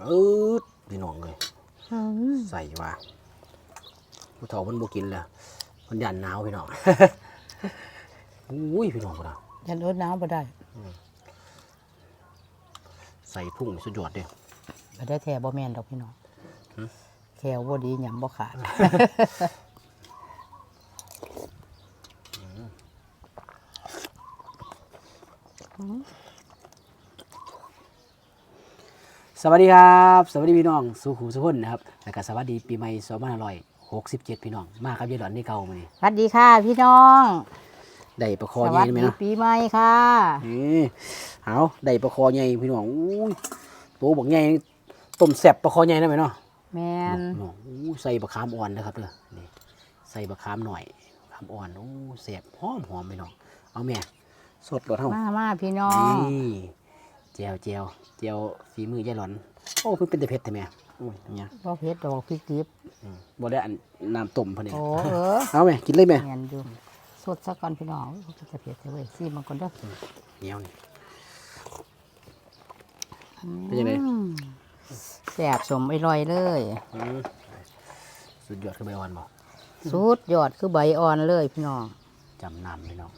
เออพี่น้องเลยอืมใส่ว่าผู้เฒ่ามันบ่กินแล้วมันยันหนาวพี่น้องอุ้ยพี่น้องพุ่นน่ะยันอดน้ำบ่ได้ใส่พุ่งสุดยอดเด้บ่ได้แท้บ่แม่นดอกพี่น้องแควบ่ดีหยำบ่ขาด สวัสดีครับ สวัสดีพี่น้องสุขุมสุขนนะครับแล้วก็สวัสดีปีใหม่2567พี่น้องมาครับยายหลอนนี่เก่ามานี่สวัสดีค่ะพี่น้องได้ประคอสใหญ่วัสได้ไหมดีเนาะปีใหม่ค่ะนี่เอาได้ประคอใหญ่พี่น้องอุ้ยตัวบักใหญ่ต้มแซ่บประคอใหญ่ได้ไหมเนาะแม่นพี่น้องอู้ใส่บะขามอ่อนนะครับเด้อนี่ใส่บะขามหน่อยขามอ่อนโอ้แซ่บหอมหอมพี่น้องเอาแม่สดรสเฮามามาพี่น้องนี่ เจียวเจียวเจียวฝีมือยายหลอน โอ้เพิ่งเป็นแต่เผ็ดแต่แม่โอ้ยเนี่ยบ่เผ็ดดอกพริกดิบอืมบ่ได้อันน้ำต้มพะเนี่ยโอ้เออเอาแม่กินเลยแม่แม่นอยู่สดซะก่อนพี่น้องโอ้ยจะเผ็ดเว้ยซีมันก่อนเด้อเหนียวนี่เป็นยังไงอืมแซ่บสมอร่อยเลยอืมสุดยอดคือใบอ่อนบ่สุดยอดคือใบอ่อนเลยพี่น้องจำนำพี่น้อง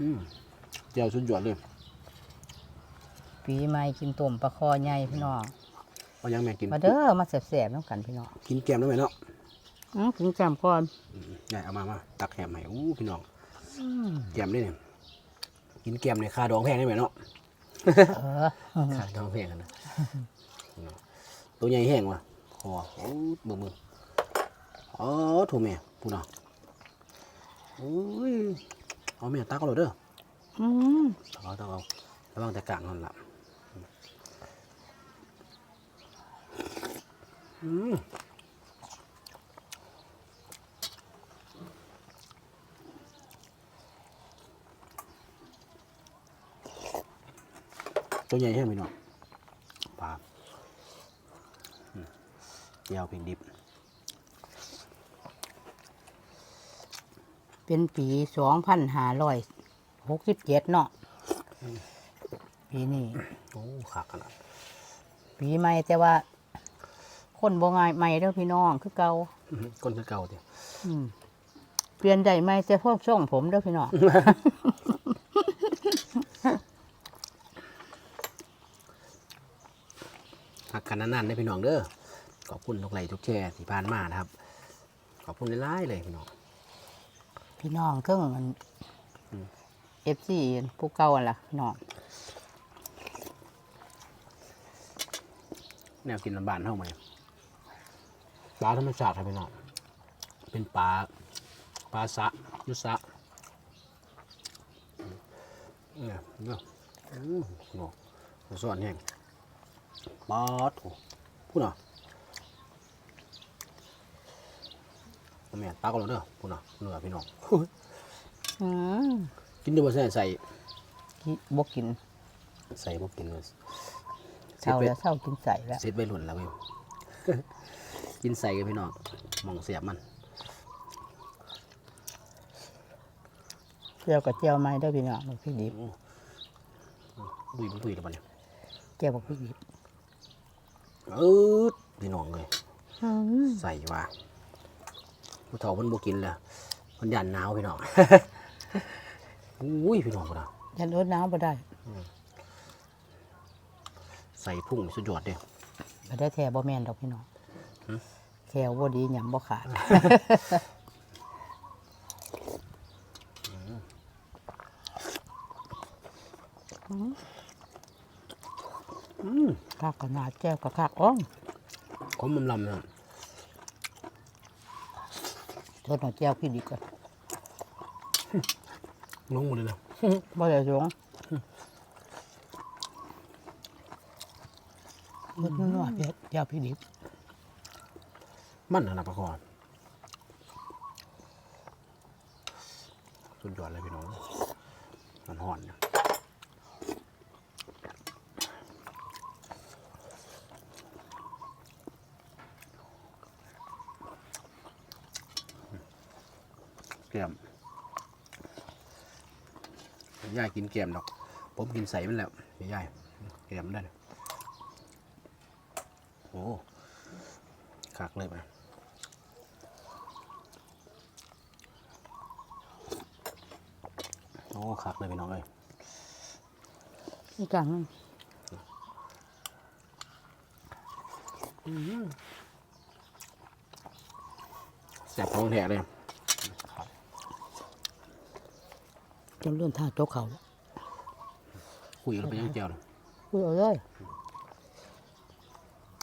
อืมเจียวสุดยอดเลยปีใหม่กินต้มปลาคอใหญ่พี่น้องเอายังแม่กินมาเด้อมาแซ่บๆน้ำกันพี่น้องกินแกมได้ไหมเนาะอื้อกินแจ่มก่อนอืมยายเอามามาตักแหมให้อู้พี่น้องอืมแกมได้เนี่ยกินแกมในค่าดองแพงได้ไหมเนาะเออค่าดองแพงกันนะตัวใหญ่แห้งว่ะคอโอ้เบิ่งเบิ่งอ๋อถูกแม่พูดเนาะโอ้ยเอาแม่ตักเอาเลยเด้อ อืมตักเอาตักเอาระวังแต่กลางนั่นล่ะอืมตัวใหญ่แห้งพี่น้อปลาเจียวเพียงดิบ เป็นปีสองพันห้าร้อย หกสิบเจ็ดเนาะปีนี้โอ้ขาดขนาดปีใหม่แต่ว่า คนบ่ง่ายใหม่เด้อพี่น้องคือเก่าอื้อหือก้นคือเก่าเดียวอืมเปลี่ยนใจใหม่แต่พวกช่องผมเด้อพี่น้องหักกันนานๆได้พี่น้องเด้อขอบคุณทุกไลค์ทุกแชร์ที่ผ่านมานะครับ ขอบคุณหลายๆเลยพี่น้อง พี่น้องเครื่องมันเอฟซีผู้เก่าอะล่ะพี่น้องแนวกินลำบานเท่าไหมปลาธรรมชาติครับพี่น้องเป็นปลาปลาสะยุสะเนี่ยเนี่ยอู้หูเนาะสอนแห้งปลาถูพูดเนาะเอาแม่ตาก็แล้วเด้อพูดเนาะเนื้อพี่น้องอืม กินด้วยบ่ใส่ใส่กิบ่กินใส่บ่กินเลยเศร้าแล้วเศร้ากินใส่แล้วเสร็จไปหล่นแล้วเว้ยกินใส่กันพี่น้องมองเสียบมันเจียวกับเจียวไม้เด้อพี่น้องบักพริกดิบบุยมันบุยแล้วปะเนี่ยเจียวบักพริกดิบเออพี่น้องเลยอืมใส่ว่าผู้เฒ่ามันบ่กินแล้วมันยันหนาวพี่น้อง อุ้ยพี่น้องพุ่นน่ะยันอดน้ำบ่ได้ใส่พุ่งสุดยอดเด้บ่ได้แท้บ่แม่นดอกพี่น้องแควบ่ดีหยำบ่ขาดอืมคักขนาดแก้วกับคักอ้องขมมันลำเนี่ยทดหน่อยแก้วพี่ดีกว่า ลงหมดเลยนะบ่ได้สงรสนัวๆเผ็ดแก้วพี่ดิบมันนะนะปะคอนสุดยอดเลยพี่น้องมันห่อนนะ ยายกินแก้มดอก ผมกินใส่มันแล้วยายแกมได้นะโอ้คักเลยไปโอ้คักเลยพี่น้องเลยอีกอย่างหนึงแสบท้องแท้เลย จนเลื่อนท่าโต๊ะเขาคุยกันไปยังเจียวเลยคุยเอาเลย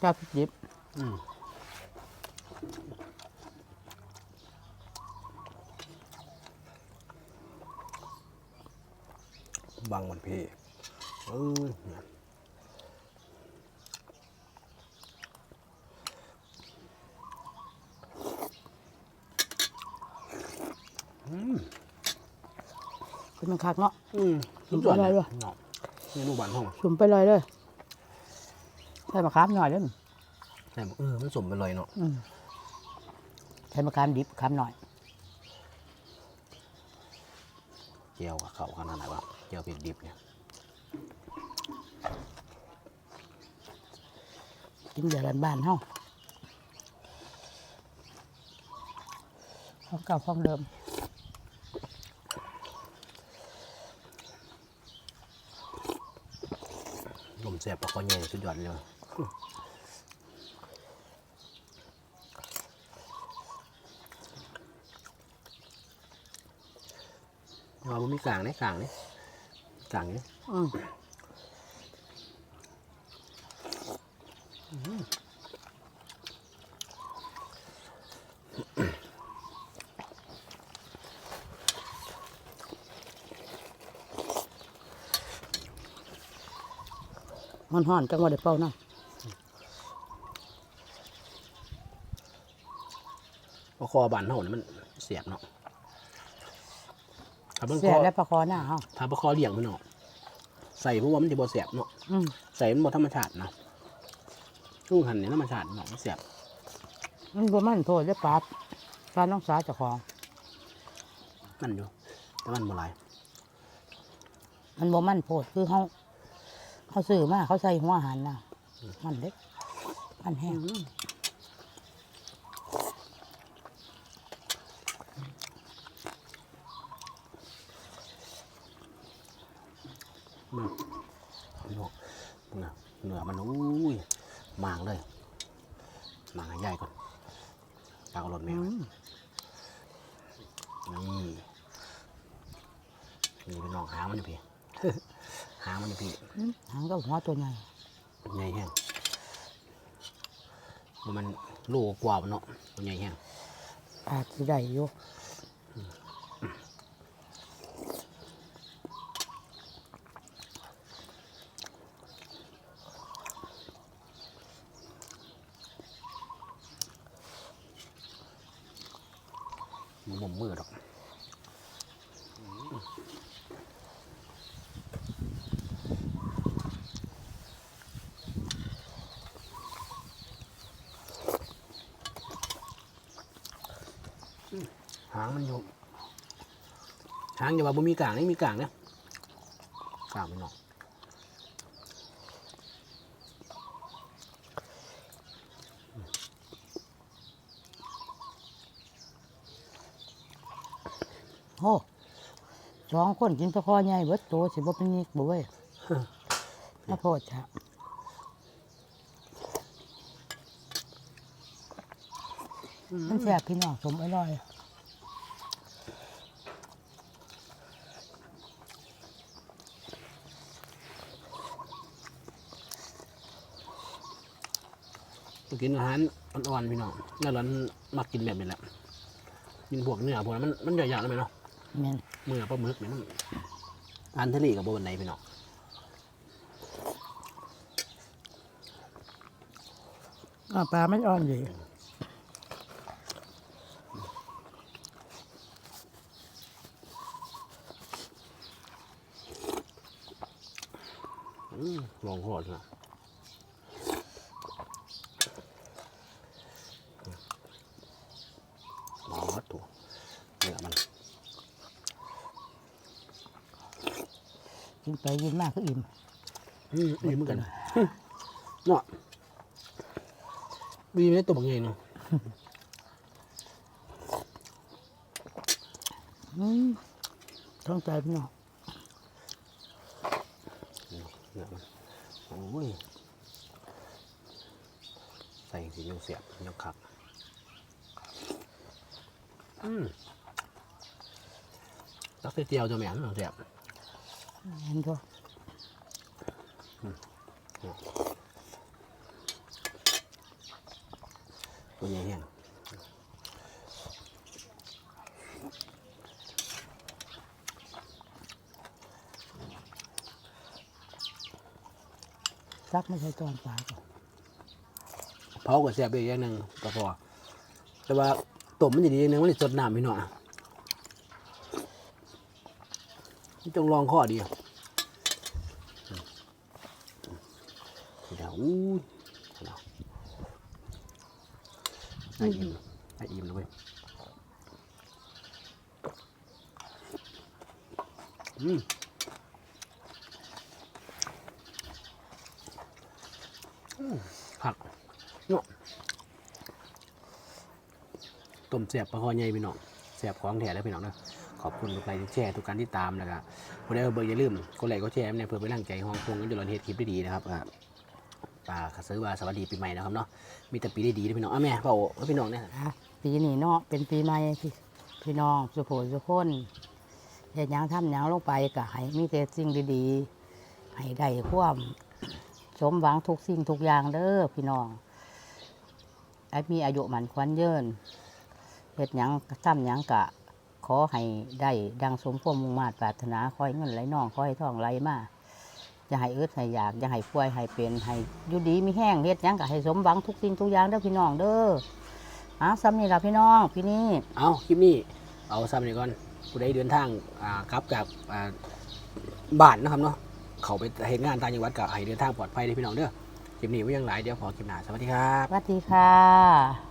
จ้าพริกดิบอืมบังมันพี่เอ้ยเนี่ยอื นมันคักเนาะอืมสุดยอดเลยว่ะเนาะเมนูบ้านห้องสุ่มไปเลยเลยใส่มะขามหน่อยเด้อใช่เออมันสมไปเลยเนาะอืมใส่มะขามดิบขามหน่อยเจียวกับเขาขนาดไหนวะเจียวเผ็ดดิบเนี่ยกินเดือดบ้านๆเฮาของเก่าของเดิม ลมแสบปลาคอใหญ่สุดยอดเลยเราไม่มีกลางนะกลางนี่กลางนี่ ห่อนๆจังหวะเดี๋ยวเป่าน้ปลาคอบานเท่านี่มันเสียบเนาะถ้าเป็นำคเสียอและปลาคอหน้าเฮาถ้าปลาคอเลี้ยงมันเนาะใส่เพราะว่ามันจะบ่เสียบเนาะอืมใส่มันบ่ธรรมชาตินะช่วงหันนี่ธรรมชาติเนาะมันเสียบมันบ่มันโทษได้ปลาปลาน้องสาวเจ้าของ มันอยู่แต่มันบ่หลายมันบ่มันโพดคือเขา เขาซื้อมาเขาใส่หัวอาหารน่ะมันเล็กมันแห้งมันเนาะนะเนื้อมันอุ้ยหมางเลยหมางให้ใหญ่ก่อนตากรถแมวอืมนี่นี่เป็นน้องหางมันอยู่พี่ หางมันอยู่พี่หางก็หัวตัวใหญ่ใหญ่แห้งมันโลกว่าบ่เนาะมันใหญ่แห้งอาจสิได้อยู่ มันบ่มมือดอกหางมันอยู่หางอย่าว่าบ่มีกลางนี่มีกลางเนี่ยกลางมันเนาะโอ้สองคนกินปลาคอใหญ่เบิดโตสิบ่เป็นนิกบ่เว้ยน่าโพดจ้ะมันแซ่บพี่น้องสมอร่อย กินอาหารอ่อนๆพี่น้องแล้วร้อนมักกินแบบนี้แหละกินพวกเนื้อพวกนั้นมันมันใหญ่ๆแล้วไหมเนาะแม่นเมื่อปลาหมึกเนี่ยมันอาหารทะเลกับบนไหนพี่น้องอ่าปลามันอ่อนดีอืมลองหอดนะหมอตัวเนื้อมัน กินไปกินมากก็อิ่มอืมนี่เหมือนกันเนาะบีไม่ได้ตัวบางไงเนาะอืมต้องใจพี่น้องเนี่ยมันโอ้ย ใส่สียังเสียบยังขับ อืมตักเตียวจะแม่นเสียบ เห็นตัวตัวใหญ่แห้งซักไม่ใช่ตอนปลาก่อนเผากับเสียบไปอย่างหนึ่งก็พอแต่ว่าต้มมันจะดีอย่างหนึ่งมันจะสดน้ำพี่หน่อย มันจงลองข้อเดียวเดี๋ยวอู้เดี๋ยวไออิ่มไออิ่มนะเว้ยอืมผักเนาะต้มแสบปลาคอใหญ่พี่น้องแสบของแท้แล้วพี่น้องนะ ขอบคุณทุกไลค์ทุกแชร์ทุกการที่ตามนะครับผู้ใดเอาเบอร์อย่าลืมกดไลค์กดแชร์เนี่ยเพื่อไปนกำลังใจห้องพงกันจนเราเฮ็ดคลิปได้ดีนะครับอ่าป่าขซื้อว่าสวัสดีปีใหม่นะครับเนาะมีแต่ปีได้ดีนะพี่น้องอะแม่เป่าพี่น้องเนี่ยปีนี้เนาะเป็นปีใหม่พี่พี่น้องสุโขสุคนเฮ็ดหยังทำหยังลงไปก็ให้มีแต่สิ่งดีๆให้ได้ความสมหวังทุกสิ่งทุกอย่างเด้อพี่น้องให้มีอายุหมันควันยืนเฮ็ดหยังทำหยังกะ ขอให้ได้ดังสมความมุ่งมาตรปรารถนาขอให้เงินไหลน่องขอให้ทองไหลมาจะให้อึดให้อยากจะให้ป่วยให้เป็นให้อยู่ดีมีแห้งเฮ็ดหยังก็ให้สมหวังทุกสิ่งทุกอย่างเด้อพี่น้องเด้ออะซ้ำนี่ล่ะพี่น้องพี่นี่เอาคลิปนี้เอาซ้ำนี่ก่อนผู้ใดเดินทางอ่ากลับจากอ่าบ้านนะครับเนาะเขาไปเห็นงานต่างจังหวัดก็ให้เดินทางปลอดภัยเลยพี่น้องเด้อคลิปนี้ไว้ยังหลายเดี๋ยวพอคลิปหน้าสวัสดีครับ สวัสดีค่ะ